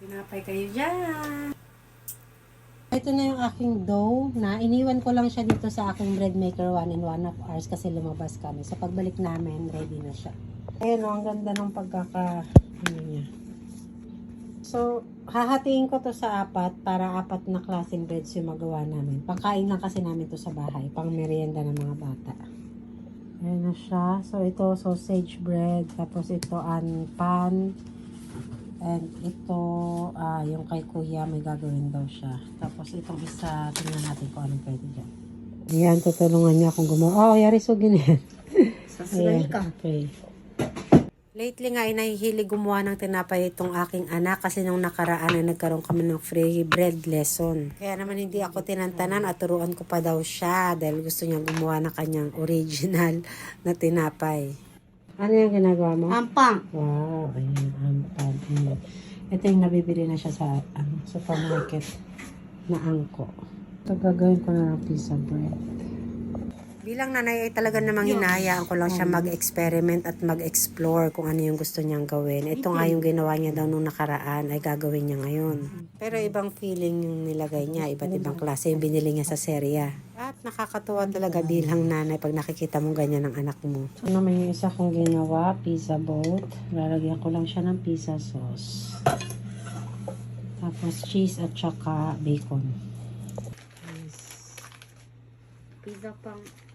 Tinapay kayo dyan. Ito na yung aking dough na iniwan ko lang siya dito sa aking bread maker 1 in 1 half hours kasi lumabas kami. Sa pagbalik namin, ready na siya. Ayan o, ang ganda ng pagkaka... Ano niya. So, hahatiin ko to sa apat para apat na klaseng breads yung magawa namin. Pangkain lang kasi namin to sa bahay. Pang merienda ng mga bata. Ayan na siya. So, ito sausage bread. Tapos ito pan. And ito, ah, yung kay kuya, may gagawin daw siya. Tapos itong isa, tingnan natin kung anong pwede dyan. Ayan, tutulungan niya akong gumawa. Oh, yari sugin yan. Ayan, okay. Lately nga ay nahihilig gumawa ng tinapay itong aking anak kasi nung nakaraan ay nagkaroon kami ng free bread lesson. Kaya naman hindi ako tinantanan at turuan ko pa daw siya dahil gusto niya gumawa ng kanyang original na tinapay. Ano yung ginagawa mo? Ampang. Wow, ayan, ampad. Ayan. Ito yung nabibili na siya sa ano, supermarket na angko. Ito gagawin ko na ng pizza bread. Bilang nanay ay talaga namang hinahayaan ko lang siya mag-experiment at mag-explore kung ano yung gusto niyang gawin. Ito nga yung ginawa niya daw nung nakaraan ay gagawin niya ngayon. Pero ibang feeling yung nilagay niya, iba't ibang klase yung binili niya sa serya. At nakakatuwa talaga bilang nanay pag nakikita mo ganyan ng anak mo. Ito naman yung isa kong ginawa, pizza boat. Lalagyan ko lang siya ng pizza sauce. Tapos cheese at saka bacon. Pizza pang.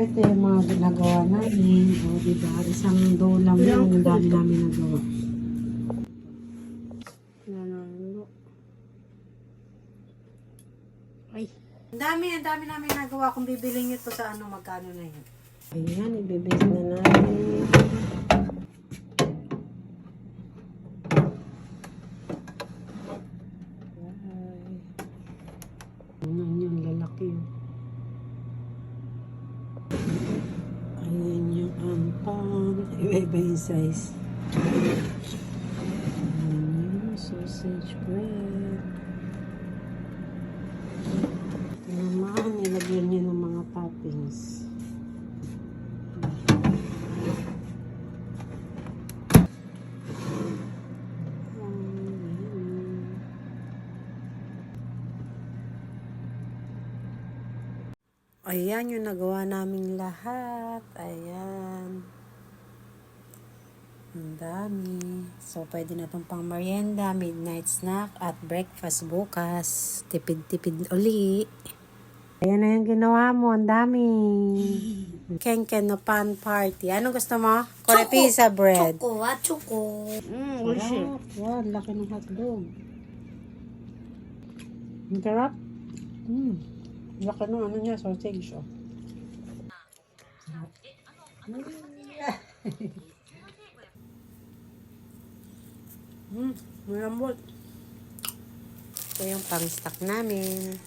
Ito yung mga ginagawa namin. O, diba? Isang dough lang yun. Ang dami namin nagawa. Nanalo. Ay. Ang dami, ang dami namin nagawa. Kung bibili nyo to sa ano, magkano na yun. Ayan, ibibase na namin. Ayan yun, lalaki yun. Ayan ampang. Iba-iba yung size. Yung sausage bread. Ito naman, ilagyan niya ng mga toppings. Ayan. Ayan yung nagawa naming lahat. Ayan. Ang dami. So, pwede na itong pang merienda, midnight snack, at breakfast bukas. Tipid-tipid uli. Ayan na yung ginawa mo. Ang dami. Ken-ken no pan party. Ano gusto mo? Kore pizza bread. Choco, ah, choco. Mm, Sarap. Wow, laki ng hotdog. Ang sarap. Mm. Laki ng ano niya, sausage. Oh. Sarap. Mm, malambot. Ito yung pang-stock namin.